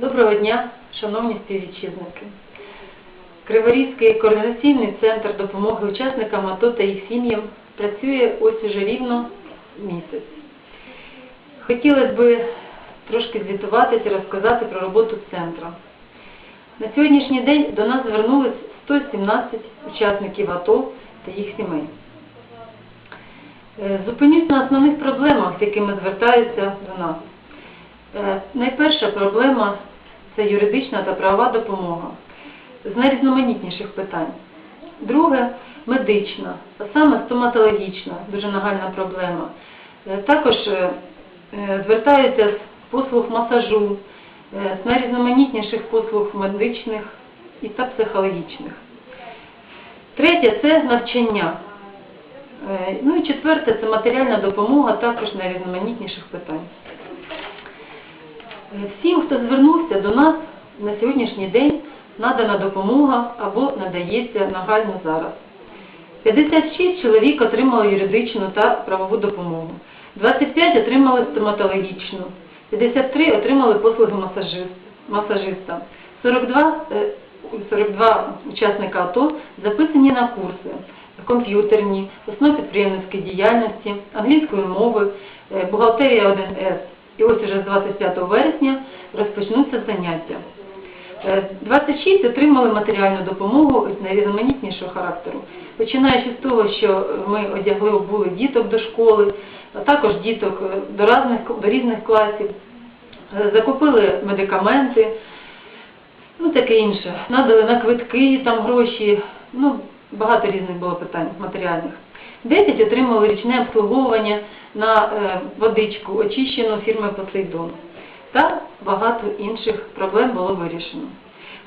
Доброго дня, шановні співвітчизники. Криворізький координаційний центр допомоги учасникам АТО та їх сім'ям працює ось уже рівно місяць. Хотілося б трошки звітуватися розказати про роботу центру. На сьогоднішній день до нас звернулись 117 учасників АТО та їх сімей. Е, Зупинюсь на основних проблемах, з якими звертаються до нас. Е, Найперша проблема це юридична та правова допомога з найрізноманітніших питань. Друге медична, а саме стоматологічна, дуже нагальна проблема. Е, Також е, звертаються з послуг масажу, з найрізноманітніших послуг медичних і та психологічних. Третє це навчання. Ну і четверте це матеріальна допомога також найрізноманітніших питань. Е, Всім, хто звернувся до нас на сьогоднішній день, надана допомога або надається нагально зараз. 56 чоловік отримали юридичну та правову допомогу, 25 отримали стоматологічну, 53 отримали послуги масажиста, 42, е, 42 учасника АТО записані на курси комп'ютерні, основи підприємницької діяльності, англійської мови, е, бухгалтерія 1С. І ось уже з 25 вересня розпочнуться заняття. Е, 26 отримали матеріальну допомогу з найрізноманітнішого характеру. Починаючи з того, що ми одягли обули діток до школи, а також діток е, до різних, до різних класів, Е, закупили медикаменти, ну таке інше. Надали на квитки там гроші, ну багато різних було питань матеріальних. 10 отримали річне обслуговування на е, водичку, очищену фірми Посейдон. Та багато інших проблем було вирішено.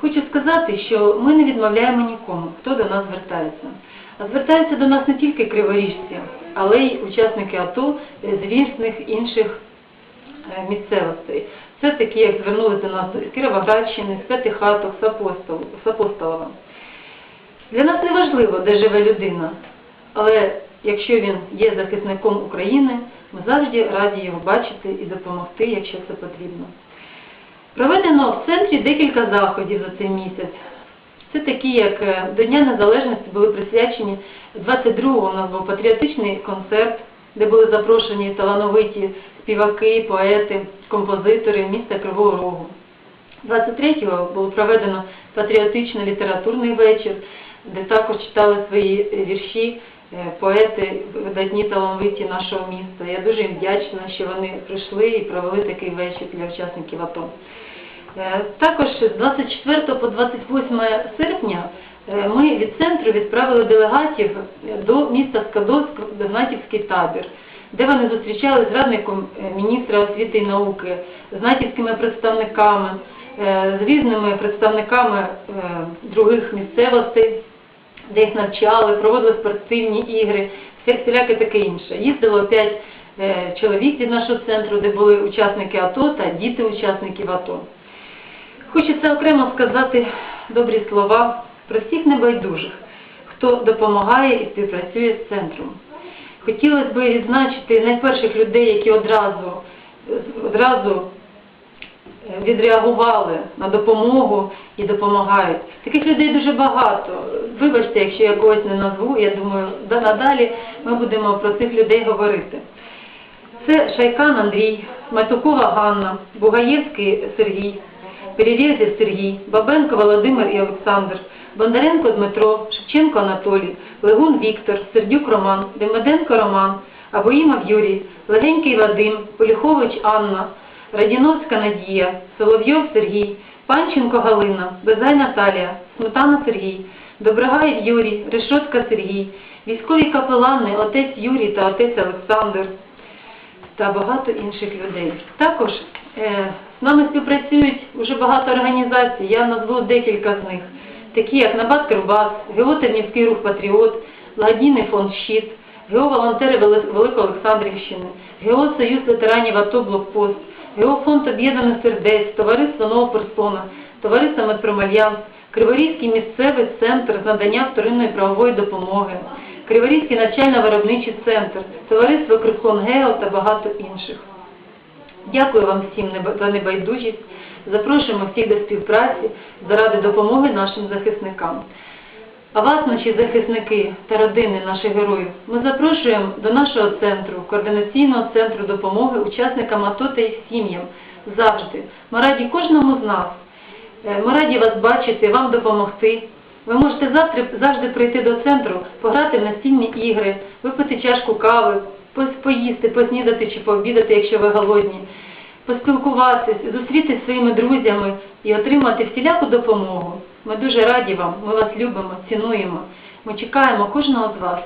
Хочу сказати, що ми не відмовляємо нікому, хто до нас звертається. А звертаються до нас не тільки криворіжці, але й учасники АТО з різних інших е, місцевостей. Це такі, як звернулися до нас з Кіровоградщини, з П'ятихаток, з Апостолова. Для нас не важливо, де живе людина, але якщо він є захисником України, ми завжди раді його бачити і допомогти, якщо це потрібно. Проведено в центрі декілька заходів за цей місяць. Це такі, як е, до Дня Незалежності були присвячені 22-го у нас був патріотичний концерт, де були запрошені талановиті співаки, поети, композитори міста Кривого Рогу. 23-го було проведено патріотичний літературний вечір, де також читали свої вірші е, поети, видатні талановиті нашого міста. Я дуже їм вдячна, що вони прийшли і провели такий вечір для учасників АТО. Е, Також з 24 по 28 серпня е, ми від центру відправили делегатів до міста Скадовськ в Гнатівський табір, де вони зустрічали з радником міністра освіти і науки, з натівськими представниками, з різними представниками других місцевостей, де їх навчали, проводили спортивні ігри, всі- всіляке таке інше. Їздило п'ять е, чоловік від нашого центру, де були учасники АТО та діти учасників АТО. Хочеться окремо сказати добрі слова про всіх небайдужих, хто допомагає і співпрацює з центром. Хотілося б відзначити найперших людей, які одразу, одразу е, відреагували на допомогу і допомагають. Таких людей дуже багато. Вибачте, якщо я когось не назву, я думаю, да- надалі ми будемо про цих людей говорити. Це Шайкан Андрій, Матукова Ганна, Бугаєвський Сергій, Перерєзів Сергій, Бабенко Володимир і Олександр, Бондаренко Дмитро, Шевченко Анатолій, Легун Віктор, Сердюк Роман, Демиденко Роман, Абоїмов Юрій, Легенький Вадим, Поліхович Анна, Радіновська Надія, Соловйов Сергій, Панченко Галина, Безай Наталія, Сметана Сергій, Доброгаєв Юрій, Решотка Сергій, військові капелани, отець Юрій та отець Олександр та багато інших людей. Також е, з нами співпрацюють вже багато організацій, я назву декілька з них, такі як Набат Кирбас, ГО Тернівський рух Патріот, Благодійний фонд Щит, ГО Волонтери Вели- Великоолександрівщини, ГО Союз ветеранів АТО Блокпост, ГО Фонд Об'єднаних Сердець, Товариство Нова Персона, Товариство Медпромальянс, Криворізький місцевий центр з надання вторинної правової допомоги, Криворізький навчально-виробничий центр, Товариство Крикон Гео та багато інших. Дякую вам всім за небайдужість. Запрошуємо всіх до співпраці заради допомоги нашим захисникам. А вас, наші захисники та родини наших героїв, ми запрошуємо до нашого центру, координаційного центру допомоги учасникам АТО та їх сім'ям. Завжди. Ми раді кожному з нас. Е, Ми раді вас бачити, вам допомогти. Ви можете завтра завжди прийти до центру, пограти в настільні ігри, випити чашку кави, поїсти, поснідати чи пообідати, якщо ви голодні, поспілкуватися, зустрітися зі своїми друзями і отримати всіляку допомогу. Ми дуже раді вам, ми вас любимо, цінуємо. Ми чекаємо кожного з вас.